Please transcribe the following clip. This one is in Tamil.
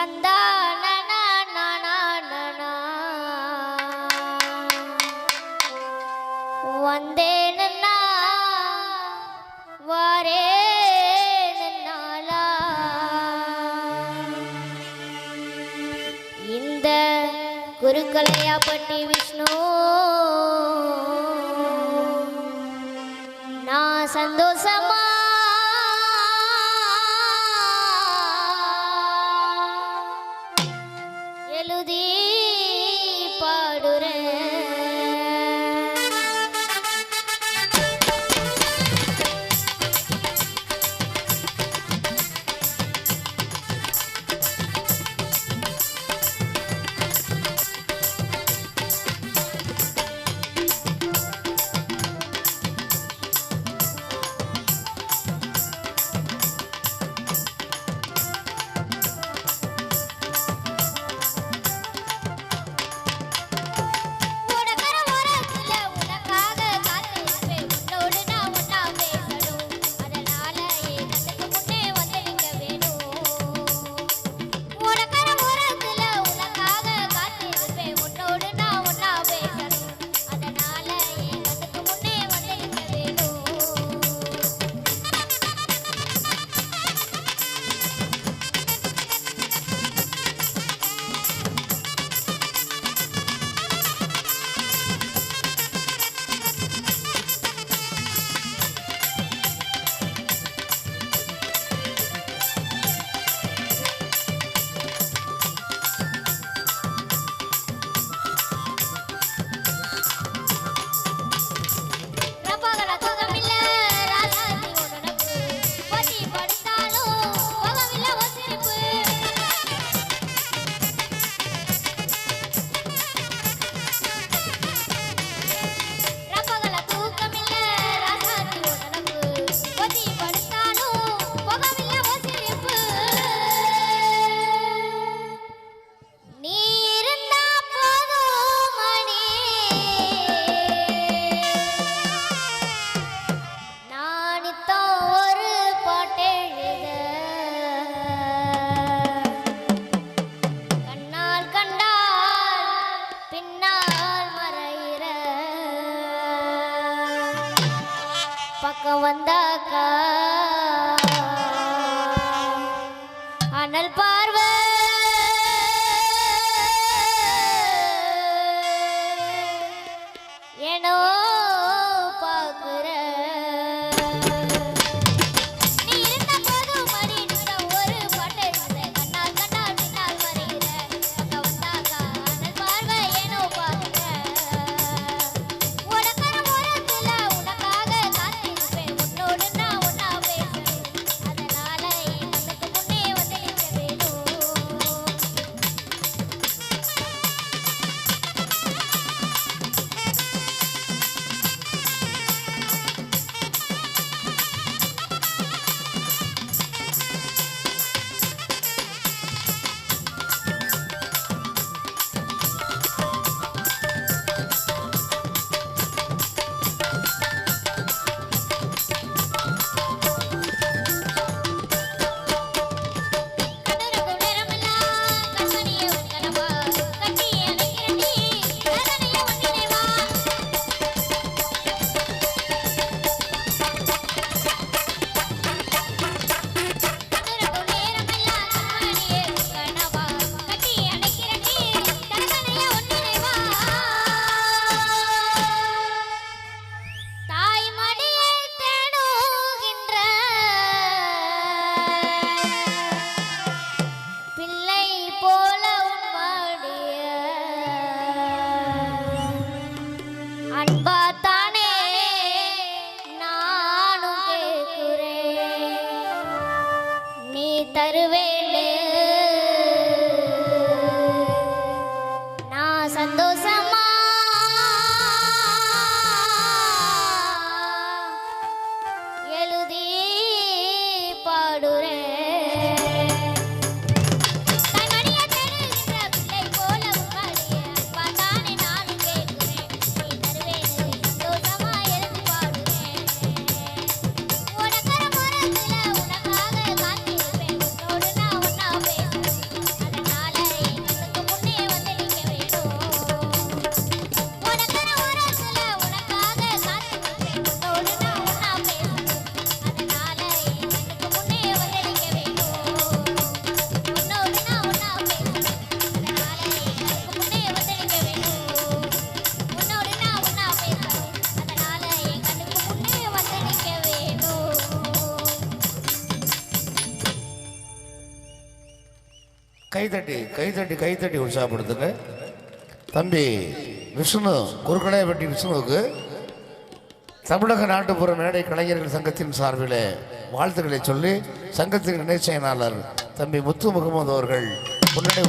கந்தா வந்தேன்னா வாரே இந்த குருக்கலையாப்பட்டி விஷ்ணு. நான் சந்தோஷம் பக்கம் வந்தாக்கா. அனல் பார்வை. ஏனோ கைத்தட்டி கைத்தட்டி கைத்தட்டி உற்சாகப்படுத்துங்க. தம்பி விஷ்ணு குறுக்கடையப்பட்டி விஷ்ணுவுக்கு தமிழக நாட்டுப்புற மேடை கலைஞர்கள் சங்கத்தின் சார்பில் வாழ்த்துக்களை சொல்லி சங்கத்தின் இணை செயலாளர் தம்பி முத்து முகமது அவர்கள் முன்னணி